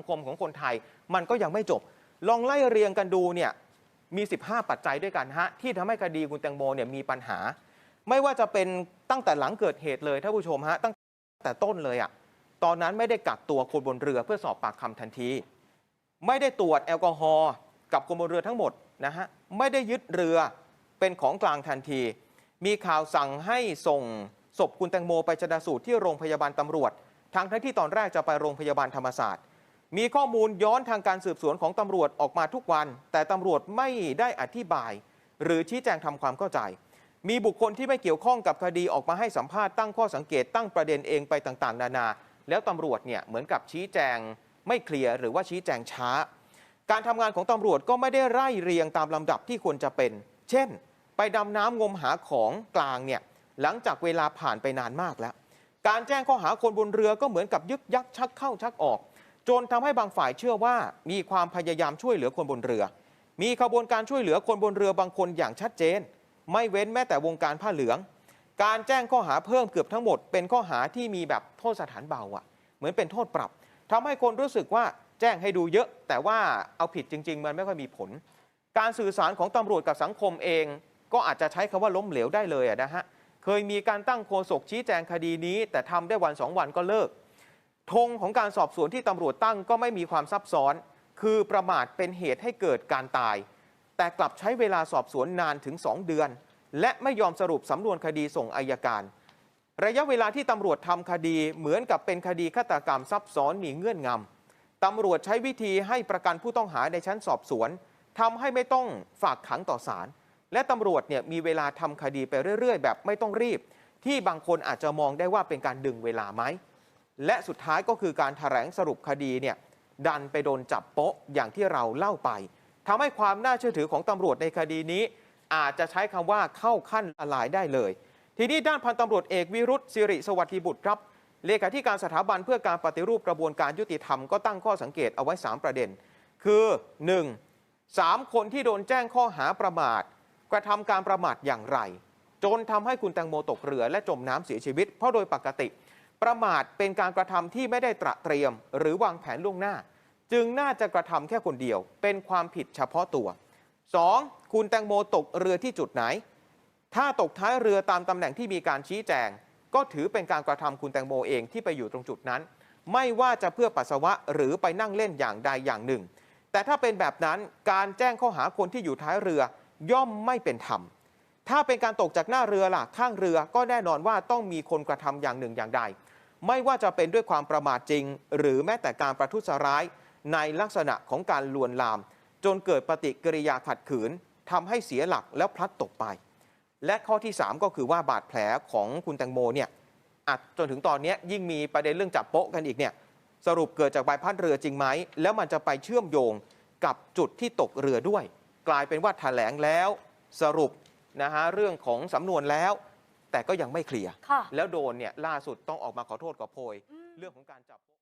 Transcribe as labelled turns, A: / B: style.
A: ังคมของคนไทย มันก็ยังไม่จบ ลองไล่เรียงกันดูเนี่ยมี 15 ปัจจัยด้วยกันฮะที่ทำให้คดีคุณแตงโมเนี่ยมีปัญหา ไม่ว่าจะเป็นตั้งแต่หลังเกิดเหตุเลยท่านผู้ชมฮะตั้งแต่ต้นเลยอะตอนนั้นไม่ได้กักตัวคนบนเรือเพื่อสอบปากคำทันที ไม่ได้ตรวจแอลกอฮอล์กับคนบนเรือทั้งหมดนะฮะไม่ได้ยึดเรือเป็นของกลางทันที มีข่าวสั่งให้ส่งศพคุณแตงโมไปชนะสูตรที่โรงพยาบาลตำรวจทางทั้งที่ตอนแรกจะไปโรงพยาบาลธรรมศาสตร์ มีข้อมูลย้อนทางการสืบสวนของตำรวจออกมาทุกวัน แต่ตำรวจไม่ได้อธิบาย หรือชี้แจงทำความเข้าใจ มีบุคคลที่ไม่เกี่ยวข้องกับคดีออกมาให้สัมภาษณ์ตั้งข้อสังเกตตั้งประเด็นเองไปต่างๆ นานา แล้วตำรวจเนี่ยเหมือนกับชี้แจงไม่เคลียร์หรือว่าชี้แจงช้า การทำงานของตำรวจก็ไม่ได้ไล่เรียงตามลำดับที่ควรจะเป็น เช่น ไปดำน้ำงมหาของกลางเนี่ยหลังจากเวลาผ่านไปนานมากแล้ว การแจ้งข้อหาคนบนเรือก็เหมือนกับยึกยักชักเข้าชักออก จนทำให้บางฝ่ายเชื่อว่ามีความพยายามช่วยเหลือคนบนเรือ มีขบวนการช่วยเหลือคนบนเรือบางคนอย่างชัดเจน ไม่เว้นแม้แต่วงการผ้าเหลือง การแจ้งข้อหาเพิ่มเกือบทั้งหมด เป็นข้อหาที่มีแบบโทษสถานเบาอะเหมือนเป็นโทษปรับทำให้คนรู้สึกว่าแจ้งให้ดูเยอะ แต่ว่าเอาผิดจริง ๆ มันไม่ค่อยมีผล การสื่อสารของตำรวจกับสังคมเอง ก็อาจจะใช้คำว่าล้มเหลวได้เลยะนะฮะเคยมีการตั้งโฆษกชี้แจงคดีนี้ แต่ทำได้วันสองวันก็เลิก ธงของการสอบสวนที่ตำรวจตั้งก็ไม่มีความซับซ้อน คือประมาทเป็นเหตุให้เกิดการตาย แต่กลับใช้เวลาสอบสวนนานถึง 2 เดือน และไม่ยอมสรุปสำนวนคดีส่งอายการ ระยะเวลาที่ตำรวจทำคดีเหมือนกับเป็นคดีฆาตกรรมซับซ้อนมีเงื่อนงำตำรวจใช้วิธีให้ประกันผู้ต้องหาในชั้นสอบสวนทำให้ไม่ต้องฝากขังต่อศาลและตำรวจเนี่ยมีเวลาทำคดีไปเรื่อย ๆ แบบไม่ต้องรีบ ที่บางคนอาจจะมองได้ว่าเป็นการดึงเวลาไหม และสุดท้ายก็คือการแถลงสรุปคดีเนี่ยดันไปโดนจับโป๊ะอย่างที่เราเล่าไปทำให้ความน่าเชื่อถือของตำรวจในคดีนี้ อาจจะใช้คำว่าเข้าขั้นละลายได้เลย ทีนี้ด้านพันตำรวจเอกวิรุธสิริสวัสดิบุตรครับเลขาธิการสถาบันเพื่อการปฏิรูปกระบวนการยุติธรรมก็ตั้งข้อสังเกตเอาไว้ 3 ประเด็น คือ 1. 3 คนที่โดนแจ้งข้อหาประมาท กระทำการประมาทอย่างไร จนทำให้คุณแตงโมตกเรือและจมน้ำเสียชีวิต เพราะโดยปกติ ประมาทเป็นการกระทำที่ไม่ได้ตระเตรียม หรือวางแผนล่วงหน้า จึงน่าจะกระทำแค่คนเดียว เป็นความผิดเฉพาะตัว 2. คุณแตงโมตกเรือที่จุดไหน ถ้าตกท้ายเรือตามตำแหน่งที่มีการชี้แจง ก็ถือเป็นการกระทำคุณแตงโมเองที่ไปอยู่ตรงจุดนั้น ไม่ว่าจะเพื่อปัสสาวะหรือไปนั่งเล่นอย่างใดอย่างหนึ่ง แต่ถ้าเป็นแบบนั้นการแจ้งข้อหาคนที่อยู่ท้ายเรือ ย่อมไม่เป็นธรรม ถ้าเป็นการตกจากหน้าเรือล่ะข้างเรือก็แน่นอนว่าต้องมีคนกระทำอย่างหนึ่งอย่างใด ไม่ว่าจะเป็นด้วยความประมาทจริง หรือแม้แต่การประทุษร้ายในลักษณะของการลวนลาม จนเกิดปฏิกิริยาขัดขืนทำให้เสียหลักแล้วพลัดตกไป และข้อที่ 3 ก็คือว่าบาดแผลของคุณแตงโมเนี่ยจนถึงตอนนี้ยิ่งมีประเด็นเรื่องจับโป๊ะกันอีกเนี่ยสรุปเกิดจากใบพัดเรือจริงไหม แล้วมันจะไปเชื่อมโยงกับจุดที่ตกเรือด้วย กลายเป็นว่าแถลงแล้ว สรุป นะฮะเรื่องของสำนวนแล้ว แต่ก็ยังไม่เคลียร์
B: ค่ะ
A: แล้วโดนเนี่ยล่าสุดต้องออกมาขอโทษขอโพย
B: อืม
A: เรื่องของการจับ